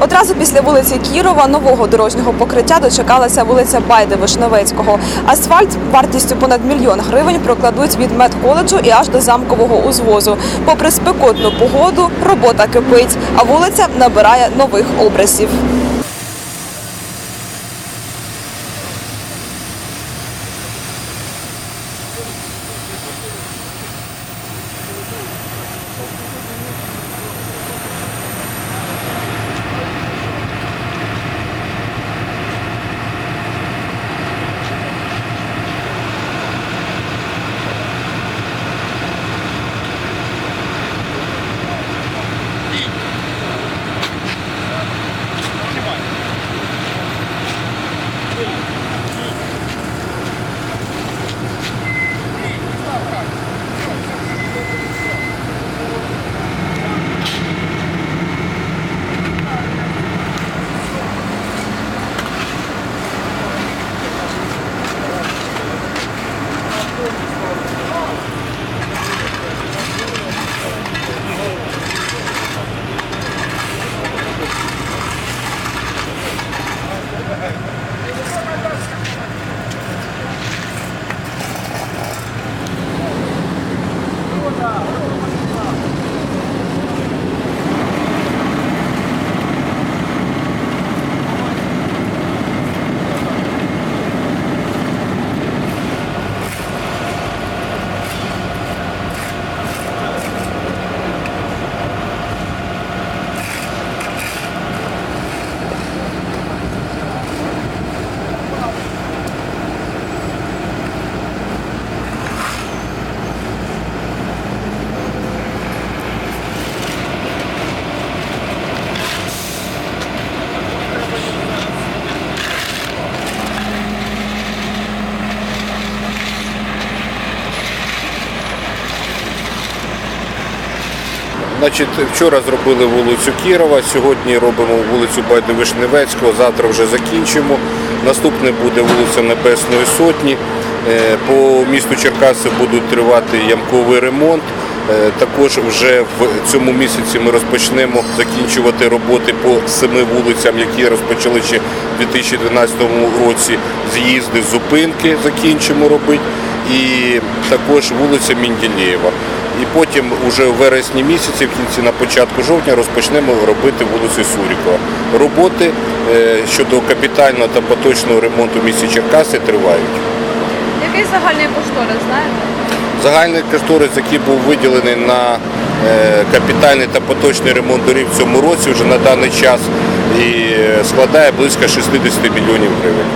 Одразу після вулиці Кірова нового дорожнього покриття дочекалася вулиця Байди Вишневецького. Асфальт вартістю понад мільйон гривень прокладуть від медколеджу і аж до замкового узвозу. Попри спекотну погоду, робота кипить, а вулиця набирає нових образів. まし。Значить, вчора зробили вулицю Кірова, сьогодні робимо вулицю Байди Вишневецького, завтра вже закінчимо. Наступне буде вулиця Небесної Сотні. Е, По місту Черкаси будуть тривати ямковий ремонт. Е, Також вже в цьому місяці ми розпочнемо закінчувати роботи по семи вулицям, які розпочали ще в 2012 році. З'їзди, зупинки закінчимо робити. І також вулиця Мінділєєва. І потім уже в вересні місяці, в кінці на початку жовтня, розпочнемо робити вулицю Сурікова. Роботи е, щодо капітального та поточного ремонту в місті Черкаси тривають. Який загальний кошторис, знаєте? Загальний кошторис, який був виділений на е, капітальний та поточний ремонт доріг в цьому році вже на даний час і е, складає близько 60 мільйонів гривень.